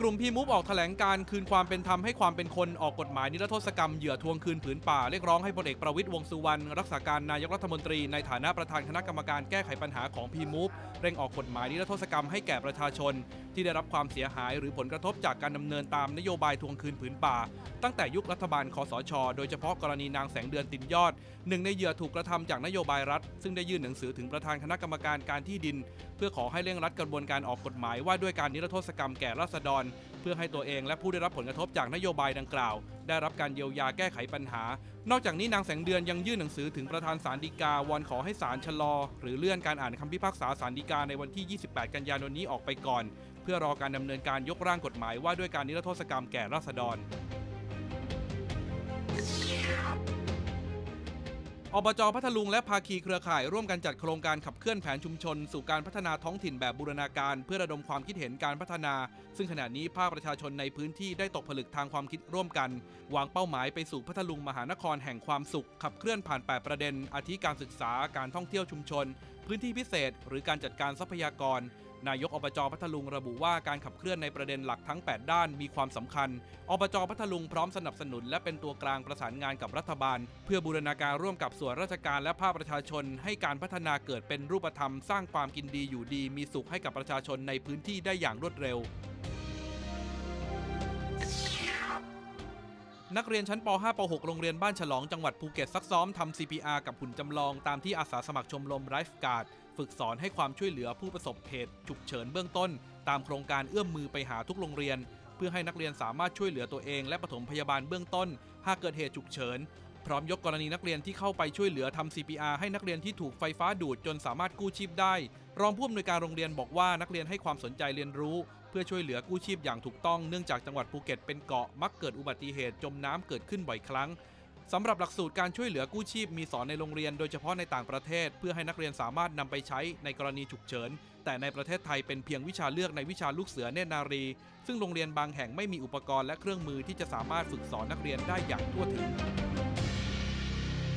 กลุ่มพีมูฟออกแถลงการคืนความเป็นธรรมให้ความเป็นคนออกกฎหมายนิรโทษกรรมเหยื่อทวงคืนผืนป่า เรียกร้องให้พลเอกประวิตยวงสุวรรณรักษาการนายกรัฐมนตรีในฐานะประธานคณะกรรมการแก้ไขปัญหาของพีมูฟเร่งออกกฎหมายนิรโทษกรรมให้แก่ประชาชน ที่ได้รับความเสียหายหรือผลกระทบจากการดำเนินตามนโยบายทวงคืนผืนป่า ตั้งแต่ยุครัฐบาลคอสช โดยเฉพาะกรณีนางแสงเดือนตินยอดหนึ่งในเหยื่อถูกกระทำจากนโยบายรัฐ ซึ่งได้ยื่นหนังสือถึงประธานคณะกรรมการการที่ดิน เพื่อขอให้เร่งรัดกระบวนการออกกฎหมายว่าด้วยการนิรโทษกรรมแก่ราษฎรเพื่อให้ตัวเองและผู้ได้รับผลกระทบจากนโยบายดังกล่าว ได้รับการเยียวยาแก้ไขปัญหา นอกจากนี้นางแสงเดือนยังยื่นหนังสือถึงประธานศาลฎีกาวอนขอให้ศาลชะลอ หรือเลื่อนการอ่านคำพิพากษาศาลฎีกาในวันที่ 28 กันยายนนี้ออกไปก่อน เพื่อรอการดำเนินการยกร่างกฎหมายว่าด้วยการนิรโทษกรรมแก่ราษฎร อบจพัทลุงและภาคีเครือข่ายร่วมกันจัดโครงการขับเคลื่อนแผนชุมชน สู่การพัฒนาท้องถิ่นแบบบูรณาการ เพื่อระดมความคิดเห็นการพัฒนา ซึ่งขณะนี้ภาคประชาชนในพื้นที่ได้ตกผลึกทางความคิดร่วมกัน วางเป้าหมายไปสู่พัทลุงมหานครแห่งความสุข ขับเคลื่อนผ่าน 8 ประเด็น อาทิการศึกษาการท่องเที่ยวชุมชน พื้นที่พิเศษ หรือการจัดการทรัพยากร นายกอบจพัทลุงระบุว่าการขับเคลื่อนในประเด็นหลักทั้ง 8 ด้านมีความสำคัญ อบจพัทลุงพร้อมสนับสนุน และเป็นตัวกลางประสานงานกับรัฐบาล เพื่อบูรณาการร่วมกับส่วนราชการและภาคประชาชน ให้การพัฒนาเกิดเป็นรูปธรรม สร้างความกินดีอยู่ดี มีสุขให้กับประชาชนในพื้นที่ได้อย่างรวดเร็วนักเรียนชั้นป .5 ป .6 โรงเรียนบ้านฉลองจังหวัดภูเก็ตซักซ้อมทำ CPR กับหุ่นจำลองตามที่อาสาสมัครชมรมไรฟ์การ์ด ฝึกสอนให้ความช่วยเหลือผู้ประสบเหตุฉุกเฉินเบื้องต้น ตามโครงการเอื้อมมือไปหาทุกโรงเรียน เพื่อให้นักเรียนสามารถช่วยเหลือตัวเอง และปฐมพยาบาลเบื้องต้น หากเกิดเหตุฉุกเฉิน พร้อมยกกรณีนักเรียนที่เข้าไปช่วยเหลือทำ CPR ให้นักเรียนที่ถูกไฟฟ้าดูดจนสามารถกู้ชีพได้ รองผู้อำนวยการโรงเรียนบอกว่านักเรียนให้ความสนใจเรียนรู้ เพื่อช่วยเหลือกู้ชีพอย่างถูกต้องเนื่องจากจังหวัดภูเก็ตเป็นเกาะมักเกิดอุบัติเหตุจมน้ำเกิดขึ้นบ่อยครั้ง สำหรับหลักสูตรการช่วยเหลือกู้ชีพมีสอนในโรงเรียนโดยเฉพาะในต่างประเทศ เพื่อให้นักเรียนสามารถนำไปใช้ในกรณีฉุกเฉิน แต่ในประเทศไทยเป็นเพียงวิชาเลือกในวิชาลูกเสือเนตรนารี ซึ่งโรงเรียนบางแห่งไม่มีอุปกรณ์และเครื่องมือที่จะสามารถฝึกสอนนักเรียนได้อย่างทั่วถึง